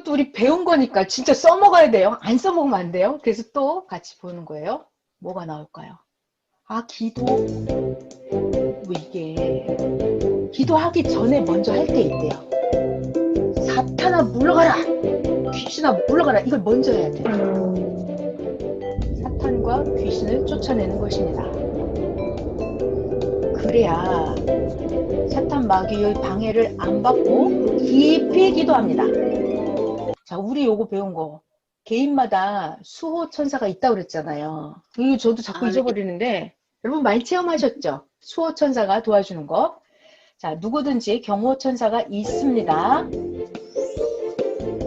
이것도 우리 배운 거니까 진짜 써먹어야 돼요. 안 써먹으면 안 돼요. 그래서 또 같이 보는 거예요. 뭐가 나올까요? 아, 기도. 뭐 이게 기도하기 전에 먼저 할 게 있대요. 사탄아 물러가라. 귀신아 물러가라. 이걸 먼저 해야 돼요. 사탄과 귀신을 쫓아내는 것입니다. 그래야 사탄 마귀의 방해를 안 받고 깊이 기도합니다. 자, 우리 요거 배운 거. 개인마다 수호 천사가 있다고 그랬잖아요. 이거 저도 자꾸 아, 네. 잊어버리는데 여러분 많이 체험하셨죠? 수호 천사가 도와주는 거. 자, 누구든지 경호 천사가 있습니다.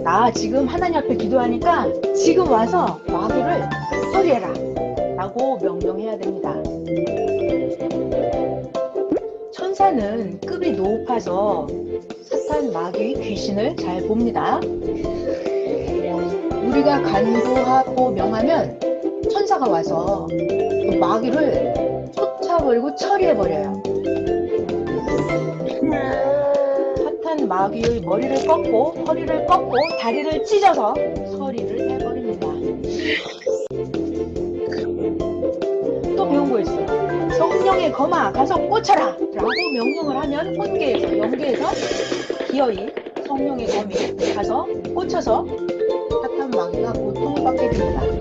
나 지금 하나님 앞에 기도하니까 지금 와서 마귀를 처리해라. 라고 명령해야 됩니다. 천사는 급이 높아서 사탄 마귀 귀신을 잘 봅니다. 우리가 간구하고 명하면 천사가 와서 그 마귀를 쫓아버리고 처리해버려요. 사탄 마귀의 머리를 꺾고 허리를 꺾고 다리를 찢어서 처리를 해버립니다. 성령의 검아 가서 꽂혀라 라고 명령을 하면 혼계에서 영계에서 기어이 성령의 검이 가서 꽂혀서 사탄 마귀가 고통을 받게 됩니다.